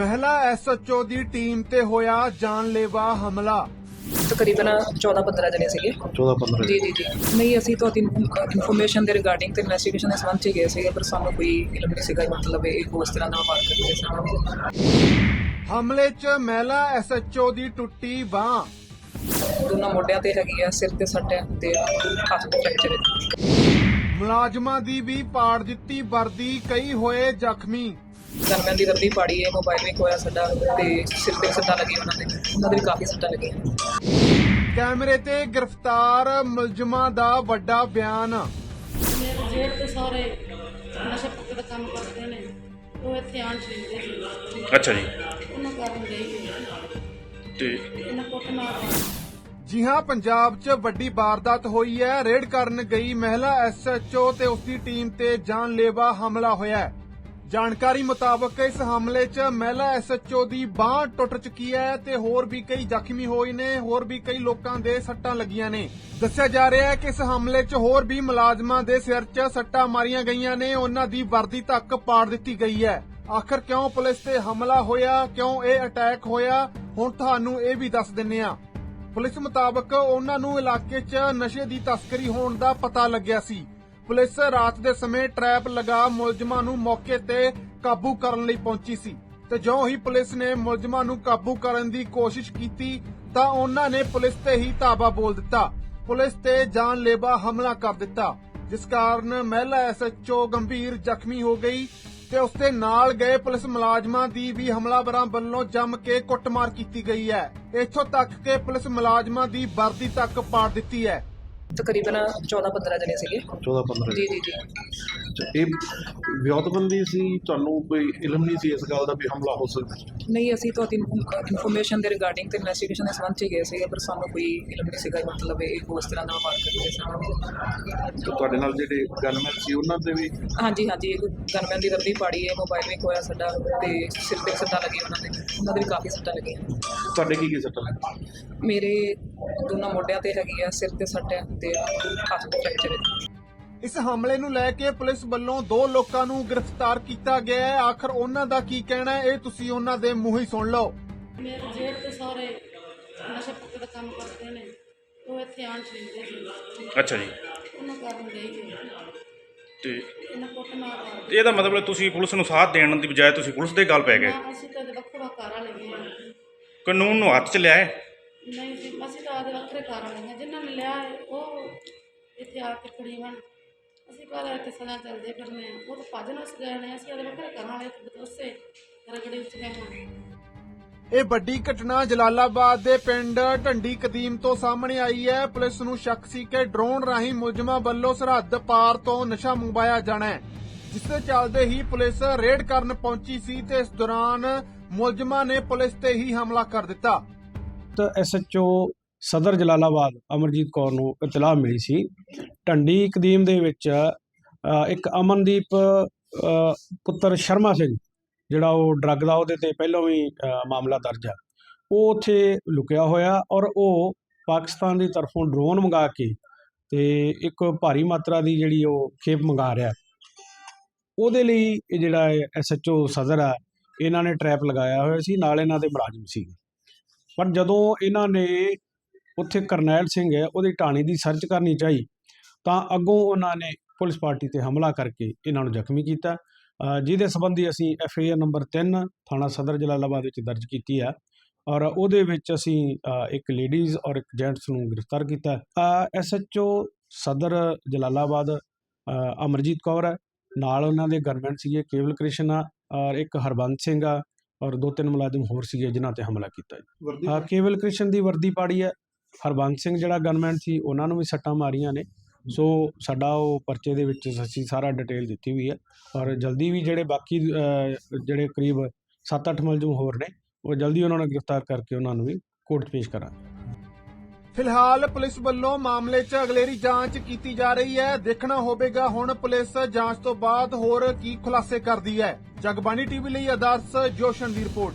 ਮਹਿਲਾ ਐਸਐਚਓ ਦੀ ਟੀਮ ਤੇ ਹੋਇਆ ਜਾਨਲੇਵਾ ਹਮਲਾ। ਤਕਰੀਬਨ 14-15 ਜਣੇ ਸੀਗੇ। 14 15 ਜੀ ਜੀ ਜੀ। ਨਹੀਂ ਅਸੀਂ ਤਾਂ ਇਨਫੋਰਮੇਸ਼ਨ ਦੇ ਰਿਗਾਰਡਿੰਗ ਤੇ ਇਨਵੈਸਟੀਗੇਸ਼ਨ ਦੇ ਸੰਬੰਧ ਚ ਗਏ ਸੀਗੇ ਪਰ ਸਾਨੂੰ ਕੋਈ ਇਲਮ ਨਹੀਂ ਸੀਗਾ ਮਤਲਬ ਇਹ ਉਸ ਤਰ੍ਹਾਂ ਦਾ ਵਾਰ ਕਰਦੇ ਸਾਨੂੰ ਹਮਲੇ 'ਚ ਮਹਿਲਾ ਐਸਐਚਓ ਦੀ ਟੁੱਟੀ ਬਾਹ। ਦੋਨਾਂ ਮੋਢਿਆਂ ਤੇ ਹੈਗੀ ਆ ਸਿਰ ਤੇ ਸੱਟ ਹੈ ਤੇ ਹੱਥ ਤੇ ਫ੍ਰੈਕਚਰ ਹੈ ਮੁਲਾਜ਼ਮਾਂ ਦੀ ਵੀ ਪਾੜ ਦਿੱਤੀ ਵਰਦੀ ਕਈ ਹੋਏ ਜ਼ਖਮੀ। ਗਨਮੈਨ ਦੀ ਵਰਦੀ ਪਾੜੀ ਹੈ ਮੋਬਾਈਲ ਵੀ ਖੋਇਆ ਸਾਡਾ ਤੇ ਸਿਰ ਤੇ ਸੱਟਾਂ ਲੱਗੀਆਂ ਉਹਨਾਂ ਦੇ। ਉਹਨਾਂ ਦੇ ਵੀ ਕਾਫੀ ਸੱਟਾਂ ਲੱਗੀਆਂ। ਕੈਮਰੇ ਤੇ ਗ੍ਰਿਫਤਾਰ ਮੁਲਜ਼ਮਾਂ ਦਾ ਵੱਡਾ ਬਿਆਨ। ਮੇਰੇ ਜੇਠ ਤੇ ਸਾਰੇ ਨਸ਼ੇ ਪੱਤੇ ਦਾ ਕੰਮ ਕਰਦੇ ਨੇ। ਉਹ ਇੱਥੇ ਆਣ ਛਿੰਦੇ ਸੀ। ਅੱਛਾ ਜੀ। ਉਹਨਾਂ ਕਾਰਨ ਗਈ ਤੇ ਇਹਨਾਂ ਕੋਟ ਮਾਰ ਜੀ ਹਾਂ, ਪੰਜਾਬ 'ਚ ਵੱਡੀ ਵਾਰਦਾਤ ਹੋਈ ਹੈ। ਰੇਡ ਕਰਨ ਗਈ ਮਹਿਲਾ ਐਸਐਚਓ ਤੇ ਉਸਦੀ ਟੀਮ ਤੇ ਜਾਨਲੇਵਾ ਹਮਲਾ ਹੋਇਆ ਹੈ। ਜਾਣਕਾਰੀ ਮੁਤਾਬਕ ਇਸ ਹਮਲੇ 'ਚ ਮਹਿਲਾ ਐਸਐਚਓ ਦੀ ਬਾਹ ਟੁੱਟ ਚੁੱਕੀ ਹੈ ਤੇ ਹੋਰ ਵੀ ਕਈ ਜ਼ਖਮੀ ਹੋਏ ਨੇ, ਹੋਰ ਵੀ ਕਈ ਲੋਕਾਂ ਦੇ ਸੱਟਾਂ ਲੱਗੀਆਂ ਨੇ। ਦੱਸਿਆ ਜਾ ਰਿਹਾ ਹੈ ਕਿ ਇਸ ਹਮਲੇ 'ਚ ਹੋਰ ਵੀ ਮੁਲਾਜ਼ਮਾਂ ਦੇ ਸਿਰ 'ਚ ਸੱਟਾਂ ਮਾਰੀਆਂ ਗਈਆਂ ਨੇ। ਉਹਨਾਂ ਦੀ ਵਰਦੀ ਤੱਕ ਪਾੜ ਦਿੱਤੀ ਗਈ ਹੈ। ਆਖਰ ਕਿਉਂ ਪੁਲਿਸ ਤੇ ਹਮਲਾ ਹੋਇਆ? ਕਿਉਂ ਇਹ ਅਟੈਕ ਹੋਇਆ? ਹੁਣ ਤੁਹਾਨੂੰ ਇਹ ਵੀ ਦੱਸ ਦਿੰਨੇ ਆ ਪੁਲਿਸ ਮੁਤਾਬਕ ਉਹਨਾਂ ਨੂੰ ਇਲਾਕੇ 'ਚ ਨਸ਼ੇ ਦੀ ਤਸਕਰੀ ਹੋਣ ਦਾ ਪਤਾ ਲੱਗਿਆ ਸੀ। ਪੁਲਿਸ ਰਾਤ ਦੇ ਸਮੇਂ ਟ੍ਰੈਪ ਲਗਾ ਮੁਲਜ਼ਮਾਂ ਨੂੰ ਮੌਕੇ ਤੇ ਕਾਬੂ ਕਰਨ ਲਈ ਪਹੁੰਚੀ ਸੀ ਤੇ ਜਿਉਂ ਹੀ ਪੁਲਿਸ ਨੇ ਮੁਲਜ਼ਮਾਂ ਨੂੰ ਕਾਬੂ ਕਰਨ ਦੀ ਕੋਸ਼ਿਸ਼ ਕੀਤੀ ਤਾਂ ਉਹਨਾਂ ਨੇ ਪੁਲਿਸ ਤੇ ਹੀ ਧਾਵਾ ਬੋਲ ਦਿੱਤਾ। ਪੁਲਿਸ ਤੇ ਜਾਨਲੇਵਾ ਹਮਲਾ ਕਰ ਦਿੱਤਾ, ਜਿਸ ਕਾਰਨ ਮਹਿਲਾ ਐਸਐਚਓ ਗੰਭੀਰ ਜ਼ਖਮੀ ਹੋ ਗਈ ਤੇ ਉਸ ਦੇ ਨਾਲ ਗਏ ਪੁਲਿਸ ਮੁਲਾਜ਼ਮਾਂ ਦੀ ਵੀ ਹਮਲਾਵਰਾਂ ਵੱਲੋਂ ਜੰਮ ਕੇ ਕੁੱਟਮਾਰ ਕੀਤੀ ਗਈ ਹੈ। ਇੱਥੋਂ ਤੱਕ ਕਿ ਪੁਲਿਸ ਮੁਲਾਜ਼ਮਾਂ ਦੀ ਵਰਦੀ ਤੱਕ ਪਾੜ ਦਿੱਤੀ ਹੈ। ਤਕਰੀਬਨ 14-15 ਜਣੇ ਸੀਗੇ। 14 15 ਜੀ ਜੀ ਜੀ। ਇਹ ਵਿਉਂਤਬੰਦੀ ਸੀ ਤੁਹਾਨੂੰ ਕੋਈ ਇਲਮ ਨਹੀਂ ਸੀ ਇਸ ਗੱਲ ਦਾ ਵੀ ਹਮਲਾ ਹੋ ਸਕਦਾ? ਨਹੀਂ ਅਸੀਂ ਤਾਂ ਇਨਫੋਰਮੇਸ਼ਨ ਦੇ ਰਿਗਾਰਡਿੰਗ ਤੇ ਇਨਵੈਸਟੀਗੇਸ਼ਨ ਦੇ ਸੰਬੰਧ ਚ ਗਏ ਸੀਗੇ ਪਰ ਸਾਨੂੰ ਕੋਈ ਇਲਮ ਨਹੀਂ ਸੀਗਾ ਮਤਲਬ ਇਹ ਉਸ ਤਰ੍ਹਾਂ ਦਾ ਵਾਰ ਕਰਦੇ ਸਾਨੂੰ ਤੇ ਤੁਹਾਡੇ ਨਾਲ ਜਿਹੜੇ ਗਨਮੈਨ ਸੀ ਉਹਨਾਂ ਦੇ ਵੀ ਹਾਂਜੀ ਹਾਂਜੀ ਗਨਮੈਨ ਦੀ ਵਰਦੀ ਪਾੜੀ ਹੈ ਮੋਬਾਈਲ ਵੀ ਖੋਇਆ ਸਾਡਾ ਤੇ ਸਿਰ ਤੇ ਸੱਟਾਂ ਲੱਗੀਆਂ ਉਹਨਾਂ ਦੇ ਉਹਨਾਂ ਦੇ ਵੀ ਕਾਫੀ ਸੱਟਾਂ ਲੱਗੀਆਂ। ਤੁਹਾਡੇ ਕੀ ਕੀ ਸੱਟਾਂ ਲੱਗੀ ਮੇਰੇ ਦੋਨਾਂ ਮੋਢਿਆਂ ਤੇ ਹੈਗੀ ਆ ਸਿਰ ਤੇ ਸੱਟ ਹੈ ਤੇ ਹੱਥ ਤੇ ਫ੍ਰੈਕਚਰ ਹੈ ਇਸ ਹਮਲੇ ਨੂੰ ਲੈ ਕੇ ਪੁਲਿਸ ਵੱਲੋਂ ਦੋ ਲੋਕਾਂ ਨੂੰ ਗ੍ਰਿਫਤਾਰ ਕੀਤਾ ਗਿਆ ਹੈ। ਆਖਰ ਉਹਨਾਂ ਦਾ ਕੀ ਕਹਿਣਾ ਹੈ? ਇਹ ਤੁਸੀਂ ਉਹਨਾਂ ਦੇ ਮੂੰਹ ਹੀ ਸੁਣ ਲਓ। ਮੇਰੇ ਜੇਠ ਤੇ ਸਾਰੇ ਨਸ਼ੇ ਪੱਤੇ ਦਾ ਕੰਮ ਕਰਦੇ ਨੇ। ਉਹ ਇੱਥੇ ਆਣ ਛਿੰਦੇ ਸੀ। ਅੱਛਾ ਜੀ। ਉਹਨਾਂ ਕਾਰਨ ਗਈ ਤੇ ਇਹਨਾਂ ਕੋਟ ਮਾਰ ਇਹਦਾ ਮਤਲਬ ਤੁਸੀਂ ਪੁਲਿਸ ਨੂੰ ਸਾਥ ਦੇਣ ਦੀ ਬਜਾਏ ਤੁਸੀਂ ਪੁਲਿਸ ਦੇ ਗੱਲ ਪੈ ਗਏ। ਨਾ ਅਸੀਂ ਤਾਂ ਵੱਖੋ ਵੱਖ ਕਾਰਾਂ ਲਈਆਂ ਕਾਨੂੰਨ ਨੂੰ ਹੱਥ 'ਚ ਲਿਆ ਹੈ? ਨਹੀਂ ਜੀ ਅਸੀਂ ਤਾਂ ਆਦੇ ਵੱਖਰੇ ਕਾਰਾਂ ਲਈਆਂ। ਜਿਨ੍ਹਾਂ ਨੇ ਲਿਆ ਹੈ, ਉਹ ਇੱਥੇ ਆ ਕੇ ਖੜੀ ਬਣ ਅਸੀਂ ਕਾਹਦਾ ਇੱਥੇ ਸਦਾ ਚੱਲਦੇ ਫਿਰਨੇ ਆ ਉਹ ਤਾਂ ਭੱਜ ਨਸ ਗਏ ਨੇ ਅਸੀਂ ਆਦੇ ਵੱਖਰੇ ਕਾਰਾਂ ਵਾਲੇ ਤੇ ਉਸੇ ਰਗੜੇ ਵਿੱਚ ਗਏ ਹਾਂ। ਇਹ ਵੱਡੀ ਘਟਨਾ ਜਲਾਲਾਬਾਦ ਦੇ ਪਿੰਡ ਢੰਡੀ ਕਦੀਮ ਤੋਂ ਸਾਹਮਣੇ ਆਈ ਹੈ। ਪੁਲਿਸ ਨੂੰ ਸ਼ੱਕ ਸੀ ਕਿ ਡਰੋਨ ਰਾਹੀਂ ਮੁਲਜ਼ਮਾਂ ਵੱਲੋਂ ਸਰਹੱਦ ਪਾਰ ਤੋਂ ਨਸ਼ਾ ਮੰਗਵਾਇਆ ਜਾਣਾ ਹੈ। ਜਿਸ ਦੇ ਚੱਲਦੇ ਹੀ ਪੁਲਿਸ ਰੇਡ ਕਰਨ ਪਹੁੰਚੀ ਸੀ ਤੇ ਇਸ ਦੌਰਾਨ ਮੁਲਜ਼ਮਾਂ ਨੇ ਪੁਲਿਸ ਤੇ ਹੀ ਹਮਲਾ ਕਰ ਦਿੱਤਾ। ਐਸਐਚਓ ਸਦਰ ਜਲਾਲਾਬਾਦ ਅਮਰਜੀਤ ਕੌਰ ਨੂੰ ਇਤਲਾਹ ਮਿਲੀ ਸੀ। ਢੰਡੀ ਕਦੀਮ ਦੇ ਵਿੱਚ ਇੱਕ ਅਮਨਦੀਪ ਪੁੱਤਰ ਸ਼ਰਮਾ ਸਿੰਘ, ਜਿਹੜਾ ਉਹ ਡਰੱਗ ਦਾ ਉਹਦੇ ਤੇ ਪਹਿਲਾਂ ਵੀ ਮਾਮਲਾ ਦਰਜ ਆ। ਉਹ ਉੱਥੇ ਲੁਕਿਆ ਹੋਇਆ ਔਰ ਉਹ ਪਾਕਿਸਤਾਨ ਦੀ ਤਰਫੋਂ ਡਰੋਨ ਮੰਗਾ ਕੇ ਤੇ ਇੱਕ ਭਾਰੀ ਮਾਤਰਾ ਦੀ ਜਿਹੜੀ ਉਹ ਖੇਪ ਮੰਗਾ ਰਿਹਾ। ਉਹਦੇ ਲਈ ਇਹ ਜਿਹੜਾ ਐਸਐਚਓ ਸਦਰ ਆ, ਇਹਨਾਂ ਨੇ ਟਰੈਪ ਲਗਾਇਆ ਹੋਇਆ ਸੀ, ਨਾਲ ਇਹਨਾਂ ਦੇ ਮੁਲਾਜ਼ਮ ਸੀ ਪਰ ਜਦੋਂ ਇਹਨਾਂ ਨੇ ਉੱਥੇ ਕਰਨੈਲ ਸਿੰਘ ਹੈ ਉਹਦੀ ਟਾਣੀ ਦੀ ਸਰਚ ਕਰਨੀ ਚਾਹੀ। ਤਾਂ ਅੱਗੋਂ ਉਹਨਾਂ ਨੇ ਪੁਲਿਸ ਪਾਰਟੀ ਤੇ ਹਮਲਾ ਕਰਕੇ ਇਹਨਾਂ ਨੂੰ ਜ਼ਖਮੀ ਕੀਤਾ। ਜਿਹਦੇ ਸੰਬੰਧੀ ਅਸੀਂ ਐਫ ਆਈ ਆਰ ਨੰਬਰ 3 ਥਾਣਾ ਸਦਰ ਜਲਾਲਾਬਾਦ ਵਿੱਚ ਦਰਜ ਕੀਤੀ ਆ ਔਰ ਉਹਦੇ ਵਿੱਚ ਅਸੀਂ ਇੱਕ ਲੇਡੀਜ਼ ਔਰ ਇੱਕ ਜੈਂਟਸ ਨੂੰ ਗ੍ਰਿਫਤਾਰ ਕੀਤਾ। ਐਸ ਐਚ ਓ ਸਦਰ ਜਲਾਲਾਬਾਦ ਅਮਰਜੀਤ ਕੌਰ ਹੈ। ਨਾਲ ਉਹਨਾਂ ਦੇ ਗਨਮੈਨ ਸੀਗੇ ਕੇਵਲ ਕ੍ਰਿਸ਼ਨ ਆ ਔਰ ਇੱਕ ਹਰਬੰਸ ਸਿੰਘ ਆ। ਔਰ ਦੋ ਤਿੰਨ ਮੁਲਾਜ਼ਮ ਹੋਰ ਸੀਗੇ ਜਿਨ੍ਹਾਂ ਤੇ ਹਮਲਾ ਕੀਤਾ। ਜੀ ਕੇਵਲ ਕ੍ਰਿਸ਼ਨ ਦੀ ਵਰਦੀ ਪਾੜੀ ਹੈ। ਹਰਬੰਸ ਸਿੰਘ ਜਿਹੜਾ ਗਨਮੈਨ ਸੀ, ਉਹਨਾਂ ਨੂੰ ਵੀ ਸੱਟਾਂ ਮਾਰੀਆਂ ਨੇ। ਸੋ ਸਾਡਾ ਉਹ ਪਰਚੇ ਦੇ ਵਿੱਚ ਅਸੀਂ ਸਾਰਾ ਡਿਟੇਲ ਦਿੱਤੀ ਹੋਈ ਹੈ। ਔਰ ਜਲਦੀ ਵੀ ਜਿਹੜੇ ਬਾਕੀ ਜਿਹੜੇ ਕਰੀਬ 7-8 ਮੁਲਜ਼ਮ ਹੋਰ ਨੇ, ਉਹ ਜਲਦੀ ਉਹਨਾਂ ਨੂੰ ਗ੍ਰਿਫਤਾਰ ਕਰਕੇ ਉਹਨਾਂ ਨੂੰ ਵੀ ਕੋਰਟ 'ਚ ਪੇਸ਼ ਕਰਾਂਗੇ। ਫਿਲਹਾਲ ਪੁਲਿਸ ਵੱਲੋਂ ਮਾਮਲੇ 'ਚ ਅਗਲੇਰੀ ਜਾਂਚ ਕੀਤੀ ਜਾ ਰਹੀ ਹੈ। ਦੇਖਣਾ ਹੋਵੇਗਾ ਹੁਣ ਪੁਲਿਸ ਜਾਂਚ ਤੋਂ ਬਾਅਦ ਹੋਰ ਕੀ ਖੁਲਾਸੇ ਕਰਦੀ ਹੈ। ਜਗਬਾਣੀ ਟੀਵੀ ਲਈ ਆਦਰਸ਼ ਜੋਸ਼ਨ ਦੀ ਰਿਪੋਰਟ।